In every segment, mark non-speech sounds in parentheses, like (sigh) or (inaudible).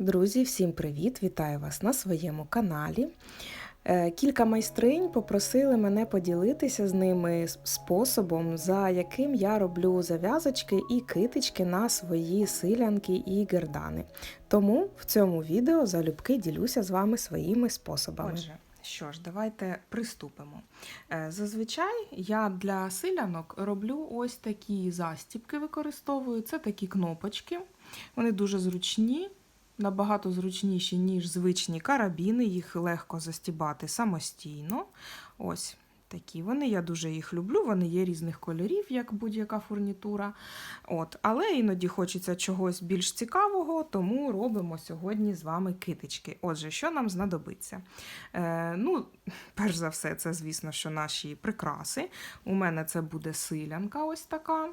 Друзі, всім привіт! Вітаю вас на своєму каналі. Е, Кілька майстринь попросили мене поділитися з ними способом, за яким я роблю зав'язочки і китички на свої силянки і гердани. Тому в цьому відео залюбки ділюся з вами своїми способами. Отже, що ж, давайте приступимо. Е, Зазвичай я для силянок роблю ось такі застібки, використовую. Це такі кнопочки. Вони дуже зручні, набагато зручніші, ніж звичні карабіни. Їх легко застібати самостійно. Ось такі вони. Я дуже їх люблю. Вони є різних кольорів, як будь-яка фурнітура. От, але іноді хочеться чогось більш цікавого, тому робимо сьогодні з вами китички. Отже, що нам знадобиться? Е, ну, перш за все, це, звісно, що наші прикраси. У мене це буде силянка, ось така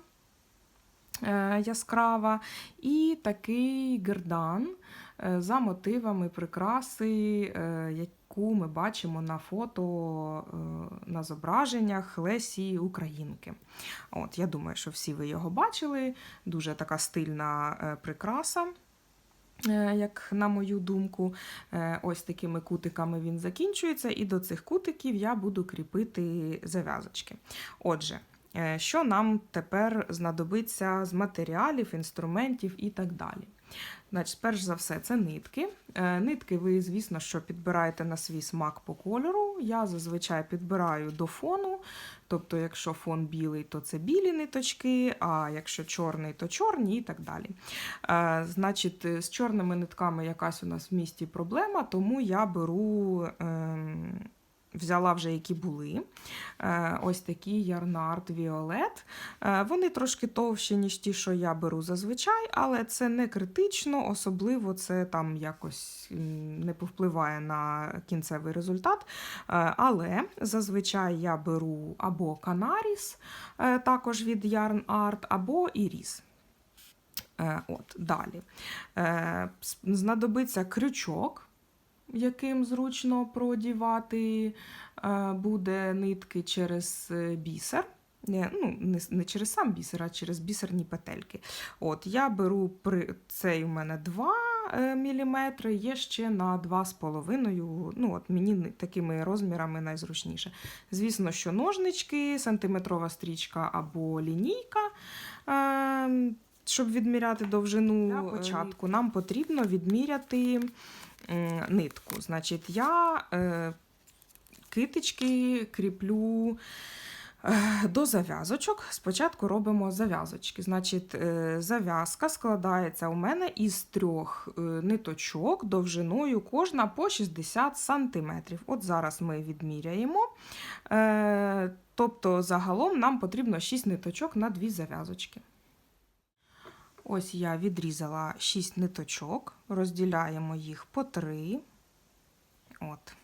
яскрава, і такий гердан е, за мотивами прикраси, е, яку ми бачимо на фото е, на зображеннях Лесі Українки. От, я думаю, що всі ви його бачили. Дуже така стильна е, прикраса. е, Як на мою думку, Е, ось такими кутиками він закінчується, і до цих кутиків я буду кріпити зав'язочки. Отже, е, що нам тепер знадобиться з матеріалів, інструментів і так далі. Значить, перш за все, це нитки. Е, Нитки ви, звісно, що підбираєте на свій смак по кольору. Я зазвичай підбираю до фону. Тобто, якщо фон білий, то це білі ниточки, а якщо чорний, то чорні і так далі. Е, Значить, з чорними нитками якась у нас в місті проблема, тому я беру. Взяла вже які були. Е, Ось такі Ярнард Violet. Е, Вони трошки товщі, ніж ті, що я беру зазвичай, але це не критично, особливо це там якось не повпливає на кінцевий результат. Е, Але зазвичай я беру або е, також від Yarn Art, або. Е, От, далі. Знадобиться крючок, яким зручно продівати е, буде нитки через е, бісер. Не, ну, не, не через сам бісер, а через бісерні петельки. От, я беру при цей у мене 2 мм, є ще на 2,5 Ну, от мені такими розмірами найзручніше. Звісно, що ножнички, сантиметрова стрічка або лінійка. Е, щоб відміряти довжину Для початку, нам потрібно відміряти нитку. Значить, я е, китички кріплю е, до зав'язочок. Спочатку робимо зав'язочки. Значить, е, зав'язка складається у мене із трьох ниточок довжиною кожна по 60 см. От зараз ми відміряємо. Тобто, загалом нам потрібно 6 ниточок на дві зав'язочки. Ось я відрізала 6 ниточок, розділяємо їх по 3. От.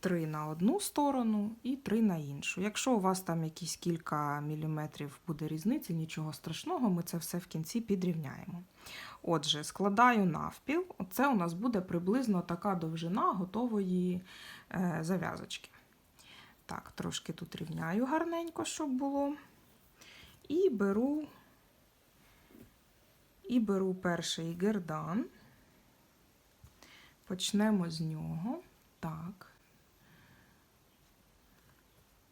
3 на одну сторону і 3 на іншу. Якщо у вас там якісь кілька міліметрів буде різниці, нічого страшного, ми це все в кінці підрівняємо. Отже, складаю навпіл. Це у нас буде приблизно така довжина готової е, зав'язочки. Так, трошки тут рівняю гарненько, щоб було. І беру і беру перший гердан. Почнемо з нього. Так.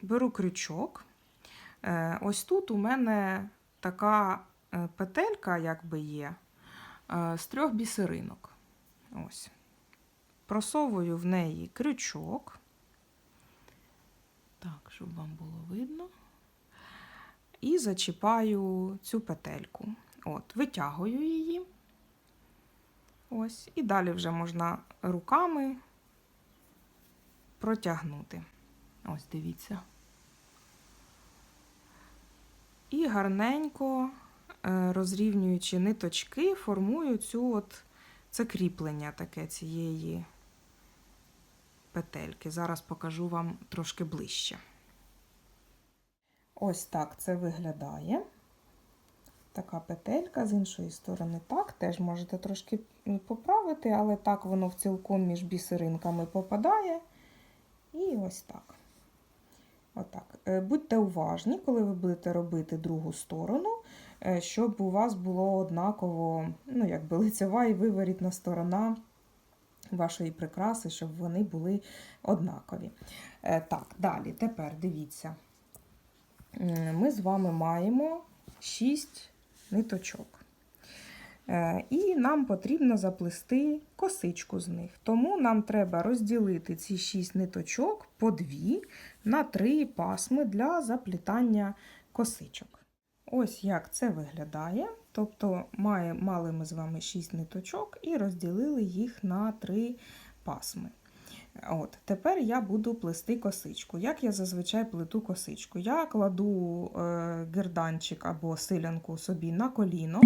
Беру крючок. Е, Ось тут у мене така е, петелька, якби є, е, з трьох бісеринок. Ось. Просовую в неї крючок. Так, щоб вам було видно. І зачіпаю цю петельку. От, витягую її. Ось, і далі вже можна руками протягнути. Ось, дивіться. І гарненько, е, розрівнюючи ниточки, формую цю от це кріплення таке цієї петельки. Зараз покажу вам трошки ближче. Ось так це виглядає така петелька, з іншої сторони так, теж можете трошки поправити, але так воно в цілком між бісеринками попадає. І ось так. Отак. Е, Будьте уважні, коли ви будете робити другу сторону, е, щоб у вас було однаково, ну, якби лицева і виворітна сторона вашої прикраси, щоб вони були однакові. Е, Так, далі, тепер дивіться. Ми з вами маємо 6 ниточок. Е, І нам потрібно заплести косичку з них. Тому нам треба розділити ці 6 ниточок по 2 на 3 пасми для заплітання косичок. Ось як це виглядає. Тобто мали ми з вами 6 ниточок і розділили їх на 3 пасми. От, Тепер я буду плести косичку. Як я зазвичай плету косичку? Я кладу е, герданчик або силянку собі на коліно,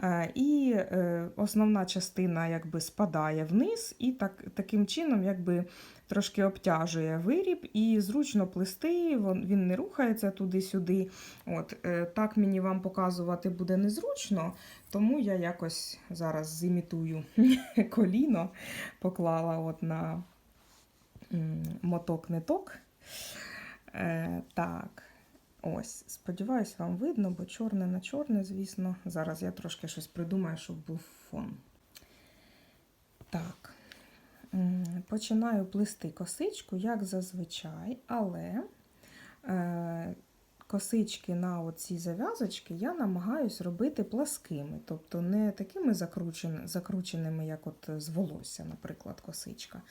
е, і е, основна частина якби спадає вниз, і так, таким чином якби трошки обтяжує виріб, і зручно плести, він, не рухається туди-сюди. От, е, так мені вам показувати буде незручно, тому я якось зараз зімітую (laughs) коліно, поклала от на моток-ниток. Е, так, ось, сподіваюсь, вам видно, бо чорне на чорне, звісно. Зараз я трошки щось придумаю, щоб був фон. Так, починаю плести косичку, як зазвичай, але е, косички на оці зав'язочки я намагаюсь робити пласкими, тобто не такими закручен- закрученими, як от з волосся, наприклад, косичка.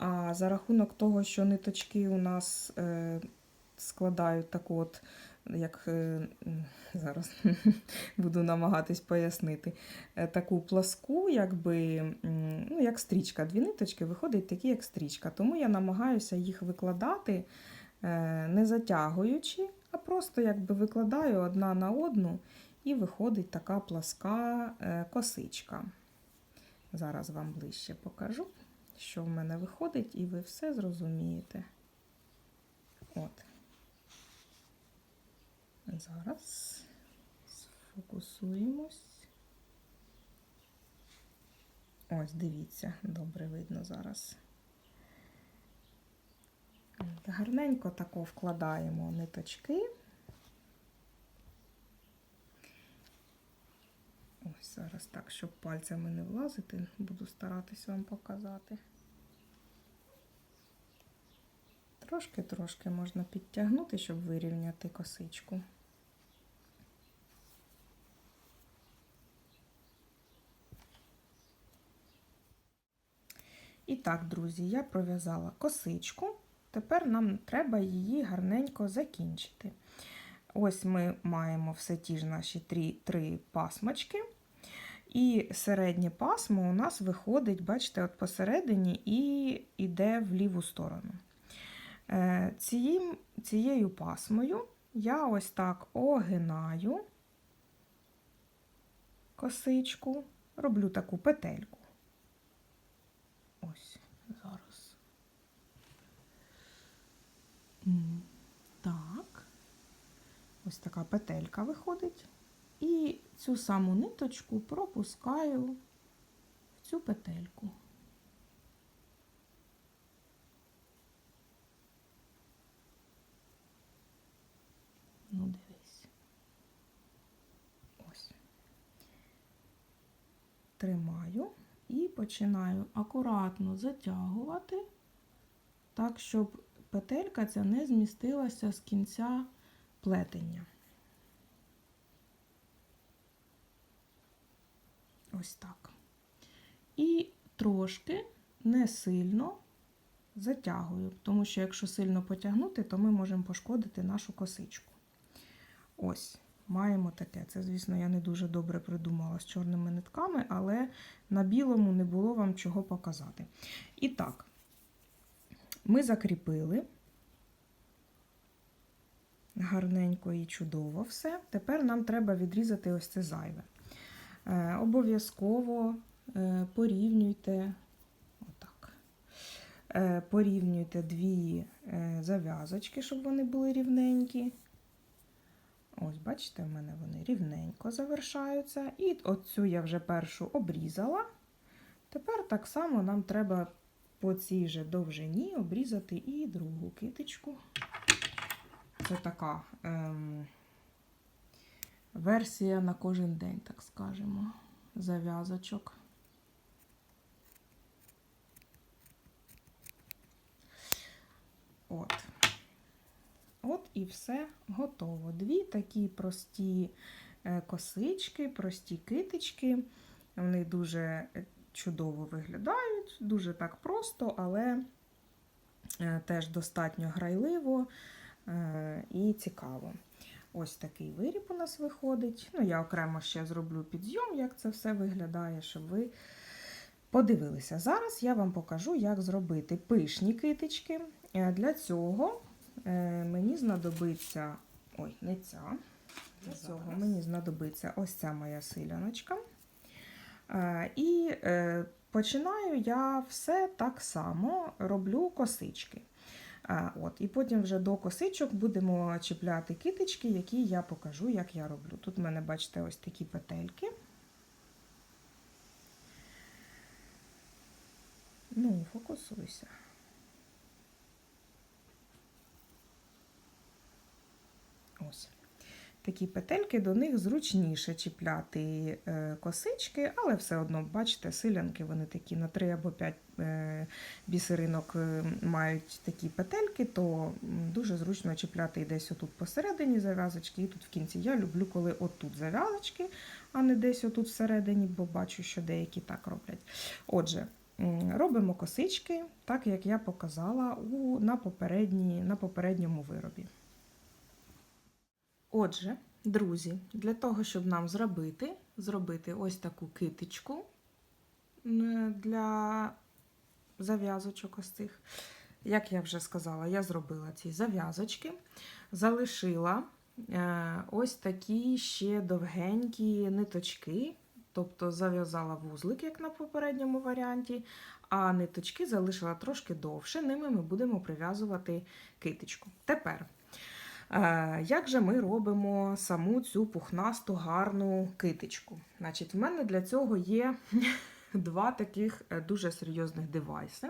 А за рахунок того, що ниточки у нас е, складають таку от, як е, (laughs) зараз (laughs) буду намагатись пояснити, е, таку пласку, якби, ну, як стрічка. Дві ниточки виходять такі, як стрічка. Тому я намагаюся їх викладати, не затягуючи, а просто якби викладаю одна на одну, і виходить така пласка косичка. Зараз вам ближче покажу що в мене виходить, і ви все зрозумієте. От. Зараз сфокусуємось. Ось, дивіться, добре видно зараз. Гарненько тако вкладаємо ниточки. Зараз так, щоб пальцями не влазити, буду старатись вам показати. Трошки-трошки можна підтягнути, щоб вирівняти косичку. І так, друзі, я пров'язала косичку. Тепер нам треба її гарненько закінчити. Ось ми маємо все ті ж наші три, три пасмочки. І середнє пасмо у нас виходить, бачите, от посередині і йде в ліву сторону. Е, Цією, цією пасмою я ось так огинаю косичку, роблю таку петельку. Ось зараз. Так. Ось така петелька виходить. І цю саму ниточку пропускаю в цю петельку. Ну, дивись. Ось. Тримаю і починаю акуратно затягувати, так, щоб петелька ця не змістилася з кінця плетення. Ось так. І трошки не сильно затягую, тому що якщо сильно потягнути, то ми можемо пошкодити нашу косичку. Ось, маємо таке. Це, звісно, я не дуже добре придумала з чорними нитками, але на білому не було вам чого показати. І так, ми закріпили. Гарненько і чудово все. Тепер нам треба відрізати ось це зайве. Е, Обов'язково е, порівнюйте, отак, е, порівнюйте дві зав'язочки, щоб вони були рівненькі. Ось, бачите, в мене вони рівненько завершаються. І оцю я вже першу обрізала. Тепер так само нам треба по цій же довжині обрізати і другу китичку. Це така ем, версія на кожен день, так скажемо, зав'язочок. От. От і все готово. Дві такі прості е, косички, прості китички. Вони дуже е, чудово виглядають, дуже так просто, але е, теж достатньо грайливо і цікаво. Ось такий виріб у нас виходить. Ну, я окремо ще зроблю підйом, як це все виглядає, щоб ви подивилися. Зараз я вам покажу, як зробити пишні китички. Е, Для цього е, мені знадобиться. Ой, не ця. Для цього мені знадобиться ось ця моя силяночка. Е, І починаю я все так само роблю косички. От, і потім вже до косичок будемо чіпляти китички, які я покажу, як я роблю. Тут в мене, бачите, ось такі петельки. Ну, фокусуйся. Ось. Такі петельки, до них зручніше чіпляти е, косички, але все одно, бачите, силянки вони такі на 3 або 5 е, бісеринок е, мають такі петельки, то дуже зручно чіпляти і десь отут посередині зав'язочки, і тут в кінці. Я люблю, коли отут зав'язочки, а не десь отут всередині, бо бачу, що деякі так роблять. Отже, робимо косички, так як я показала у, на, на попередньому виробі. Отже, друзі, для того, щоб нам зробити, зробити ось таку китичку для зав'язочок ось цих. Як я вже сказала, я зробила ці зав'язочки, залишила е, ось такі ще довгенькі ниточки, тобто зав'язала вузлик, як на попередньому варіанті, а ниточки залишила трошки довше, ними ми будемо прив'язувати китичку. Тепер. Е, Як же ми робимо саму цю пухнасту гарну китичку? Значить, в мене для цього є (laughs) два таких е, дуже серйозних девайси.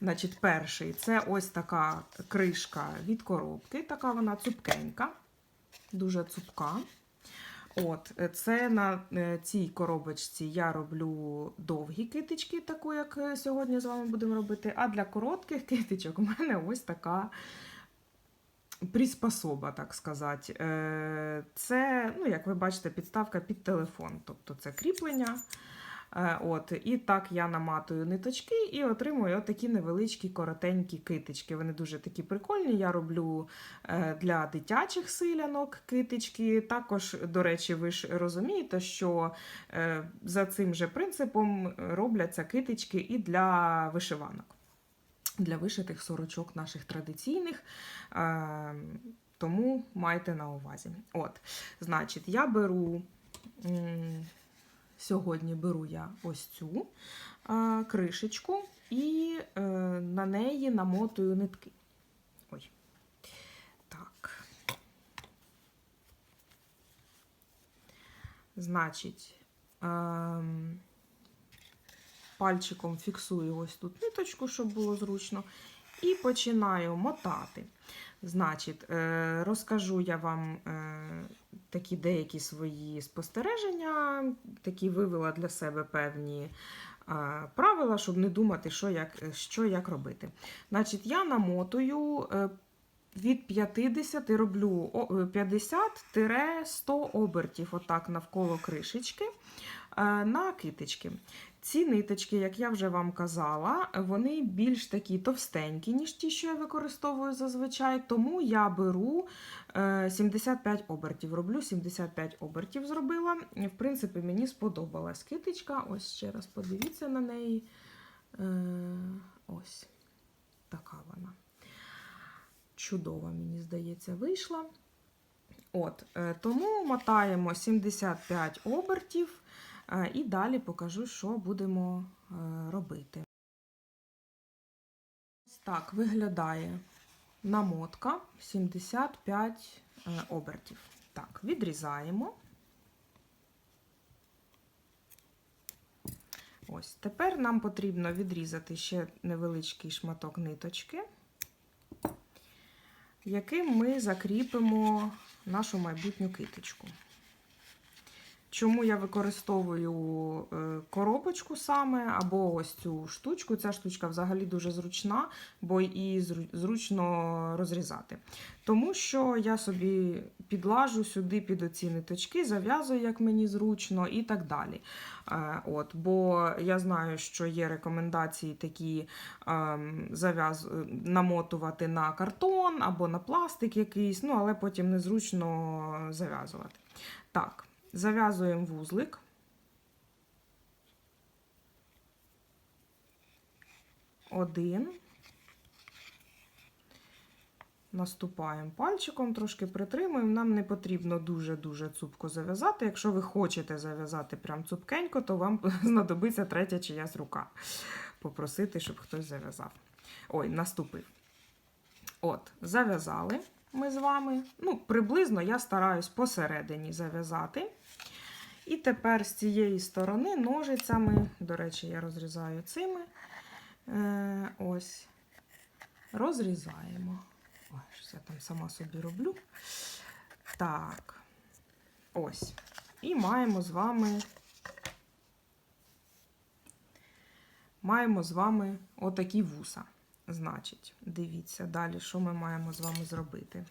Значить, перший це ось така кришка від коробки, така вона цупкенька, дуже цупка. От, е, це на цій коробочці я роблю довгі китички, таку, як сьогодні з вами будемо робити. А для коротких (laughs) китичок у мене ось така приспособа, так сказати. Е, Це, ну, як ви бачите, підставка під телефон, тобто це кріплення. Е, От, і так я наматую ниточки і отримую такі невеличкі коротенькі китички. Вони дуже такі прикольні. Я роблю е, для дитячих силянок китички. Також, до речі, ви ж розумієте, що за цим же принципом робляться китички і для вишиванок для вишитих сорочок наших традиційних. Е, тому майте на увазі. От, значить, я беру. Сьогодні беру я ось цю е, кришечку і е, на неї намотую нитки. Ой. Так. Значить, ем, пальчиком фіксую ось тут ниточку, щоб було зручно, і починаю мотати. Значить, е, розкажу я вам е, такі деякі свої спостереження, такі вивела для себе певні е, правила, щоб не думати, що як, що як робити. Значить, я намотую від 50 роблю е, 50-100 обертів отак навколо кришечки на китички. Ці ниточки, як я вже вам казала, вони більш такі товстенькі, ніж ті, що я використовую зазвичай. Тому я беру е, 75 обертів. Роблю 75 обертів зробила. В принципі, мені сподобалась китичка. Ось ще раз подивіться на неї. Е, Ось така вона. Чудова, мені здається, вийшла. От, е, Тому мотаємо 75 обертів. Е, І далі покажу, що будемо е, робити. Ось так виглядає намотка 75 е, обертів. Так, відрізаємо. Ось, тепер нам потрібно відрізати ще невеличкий шматок ниточки, яким ми закріпимо нашу майбутню китичку. Чому я використовую е, коробочку саме, або ось цю штучку. Ця штучка взагалі дуже зручна, бо і зручно розрізати. Тому що я собі підлажу сюди під оці ниточки, зав'язую, як мені зручно, і так далі. Е, От, бо я знаю, що є рекомендації такі ем, зав'яз... намотувати на картон або на пластик якийсь, ну, але потім незручно зав'язувати. Так, зав'язуємо вузлик. Один. Наступаємо пальчиком, трошки притримуємо. Нам не потрібно дуже-дуже цупко зав'язати. Якщо ви хочете зав'язати прям цупкенько, то вам (laughs) знадобиться третя чиясь рука. Попросити, щоб хтось зав'язав. Ой, наступив. От, зав'язали ми з вами. Ну, приблизно я стараюсь посередині зав'язати. І тепер з цієї сторони ножицями, до речі, я розрізаю цими. Е, ось, розрізаємо. Ой, щось я там сама собі роблю. Так, ось. І маємо з вами. Маємо з вами отакі вуса. Значить, дивіться далі, що ми маємо з вами зробити.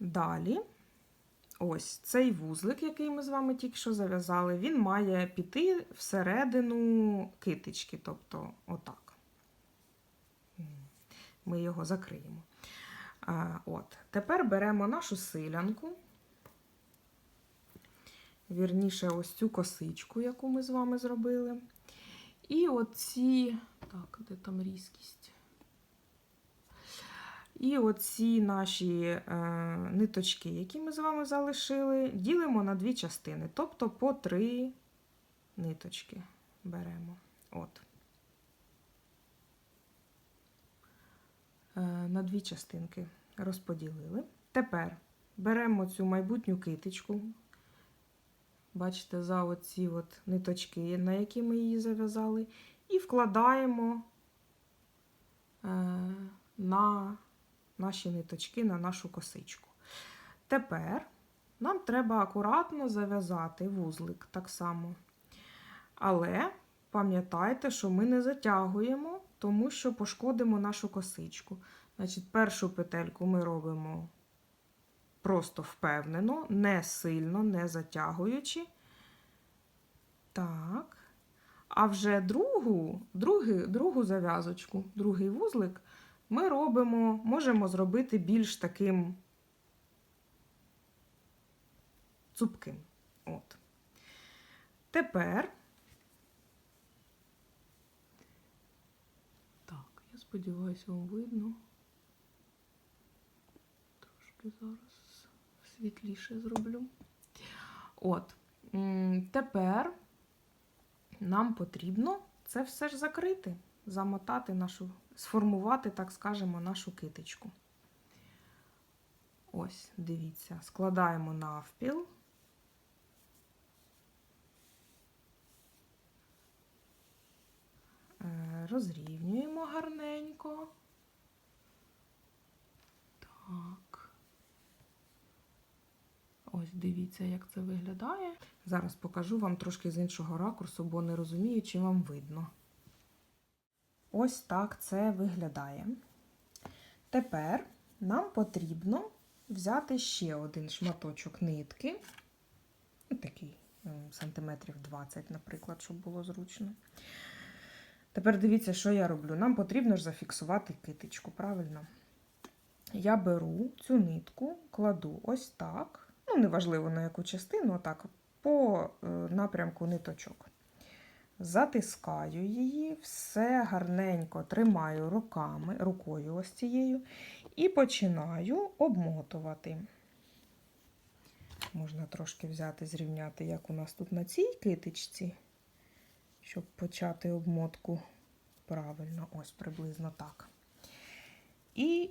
Далі, ось цей вузлик, який ми з вами тільки що зав'язали, він має піти всередину китички, тобто отак. Ми його закриємо. От. Тепер беремо нашу силянку, вірніше, ось цю косичку, яку ми з вами зробили. І оці, так, де там різкість? І оці наші е, ниточки, які ми з вами залишили, ділимо на дві частини, тобто по три ниточки беремо. От. Е, на дві частинки розподілили. Тепер беремо цю майбутню китичку. Бачите, за оці от ниточки, на які ми її зав'язали, і вкладаємо е, на наші ниточки, на нашу косичку. Тепер нам треба акуратно зав'язати вузлик так само. Але пам'ятайте, що ми не затягуємо, тому що пошкодимо нашу косичку. Значить, першу петельку ми робимо просто впевнено, не сильно, не затягуючи. Так. А вже другу, другу, другу зав'язочку, другий вузлик ми робимо, можемо зробити більш таким цупким. От. Тепер. Так, я сподіваюся, вам видно. Трошки зараз світліше зроблю. От. Тепер нам потрібно це все ж закрити, замотати нашу, сформувати, так скажемо, нашу китичку. Ось, дивіться, складаємо навпіл. Е, Розрівнюємо гарненько. Так. Ось дивіться, як це виглядає. Зараз покажу вам трошки з іншого ракурсу, бо не розумію, чи вам видно. Ось так це виглядає. Тепер нам потрібно взяти ще один шматочок нитки. Ну, Такий сантиметрів 20, наприклад, щоб було зручно. Тепер дивіться, що я роблю. Нам потрібно ж зафіксувати китичку, правильно? Я беру цю нитку, кладу ось так. Ну, неважливо на яку частину, отак, по е, напрямку ниточок. Затискаю її, все гарненько тримаю руками, рукою ось цією, і починаю обмотувати. Можна трошки взяти, зрівняти, як у нас тут на цій китичці, щоб почати обмотку правильно, ось приблизно так. І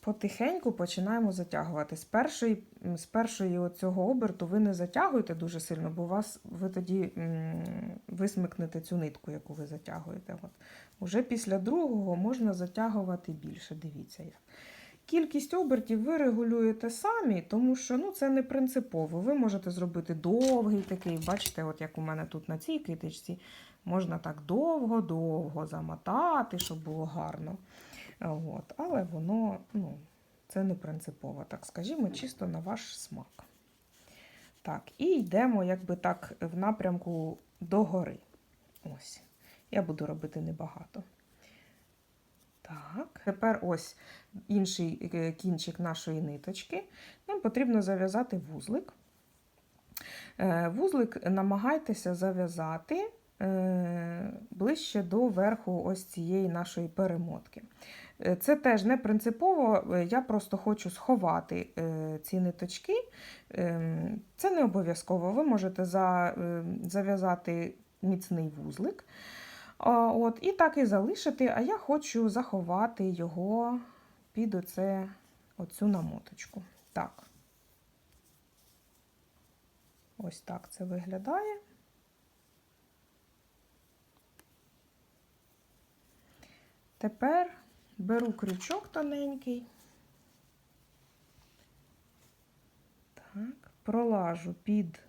потихеньку починаємо затягувати. З першої, з першої оцього оберту ви не затягуєте дуже сильно, бо вас ви тоді висмикнете цю нитку, яку ви затягуєте. От. Уже після другого можна затягувати більше, дивіться як. Кількість обертів ви регулюєте самі, тому що ну, це не принципово. Ви можете зробити довгий такий, бачите, от як у мене тут на цій китичці, можна так довго-довго замотати, щоб було гарно. От. Але воно ну, це не принципово, так скажімо, чисто на ваш смак. Так, і йдемо якби так в напрямку догори. Ось. Я буду робити небагато. Так, тепер ось інший е, кінчик нашої ниточки. Нам потрібно зав'язати вузлик. Е, Вузлик намагайтеся зав'язати е, ближче до верху ось цієї нашої перемотки. Е, Це теж не принципово, е, я просто хочу сховати е, ці ниточки. Ем, Це не обов'язково. Ви можете зав'язати міцний вузлик. От, і так і залишити, а я хочу заховати його під оце, оцю намоточку. Так. Ось так це виглядає. Тепер беру крючок тоненький. Так, пролажу під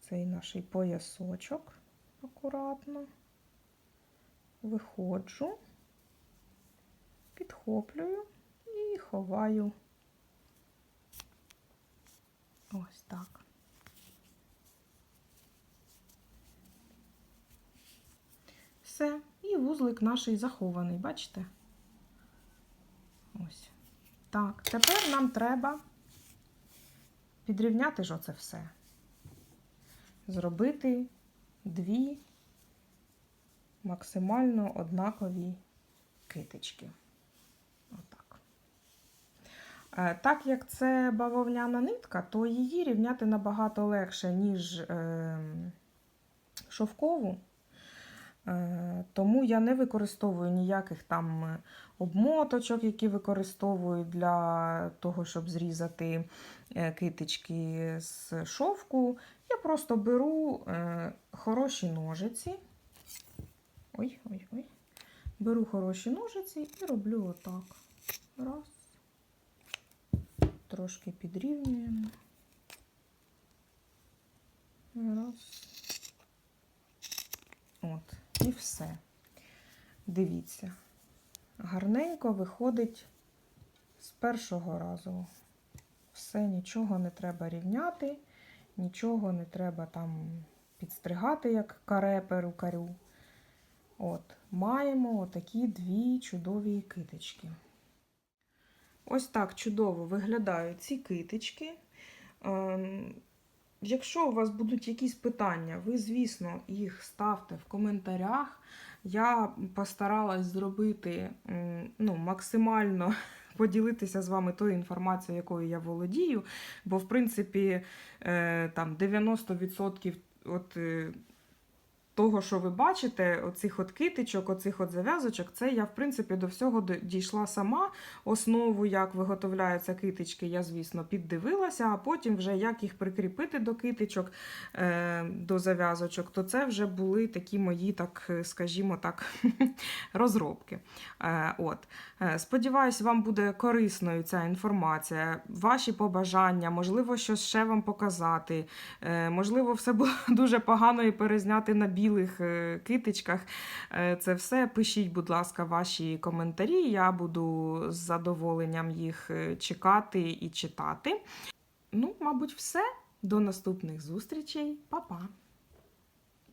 цей наш поясочок акуратно, виходжу, підхоплюю і ховаю ось так. Все, і вузлик наш захований, бачите? Ось. Так, тепер нам треба підрівняти ж оце все. Зробити дві максимально однакові китички. Отак. Е, Так як це бавовняна нитка, то її рівняти набагато легше, ніж е, шовкову. Е, Тому я не використовую ніяких там е, обмоточок, які використовую для того, щоб зрізати е, китички з шовку. Я просто беру хороші ножиці. Ой, ой, ой. Беру хороші ножиці і роблю отак. Раз. Трошки підрівнюємо. Раз. І все. Дивіться. Гарненько виходить з першого разу. Все, нічого не треба рівняти, нічого не треба там підстригати, як каре перукарю. От, маємо отакі дві чудові китички. Ось так чудово виглядають ці китички. Якщо у вас будуть якісь питання, ви, звісно, їх ставте в коментарях. Я постаралась зробити ну, максимально (laughs) поділитися з вами тою інформацією, якою я володію. Бо, в принципі, е, там 90% от, е, того, що ви бачите, оцих от китичок, оцих от зав'язочок, це я, в принципі, до всього дійшла сама. Основу, як виготовляються китички, я, звісно, піддивилася, а потім вже як їх прикріпити до китичок, е, до зав'язочок, то це вже були такі мої, так е, скажімо так, (laughs) розробки. Е, От. Сподіваюсь, вам буде корисною ця інформація, ваші побажання, можливо, щось ще вам показати. Можливо, все було (laughs) дуже погано і перезняти на білих е, китичках. Е, Це все. Пишіть, будь ласка, ваші коментарі. Я буду з задоволенням їх е, чекати і читати. Ну, мабуть, все. До наступних зустрічей. Па-па!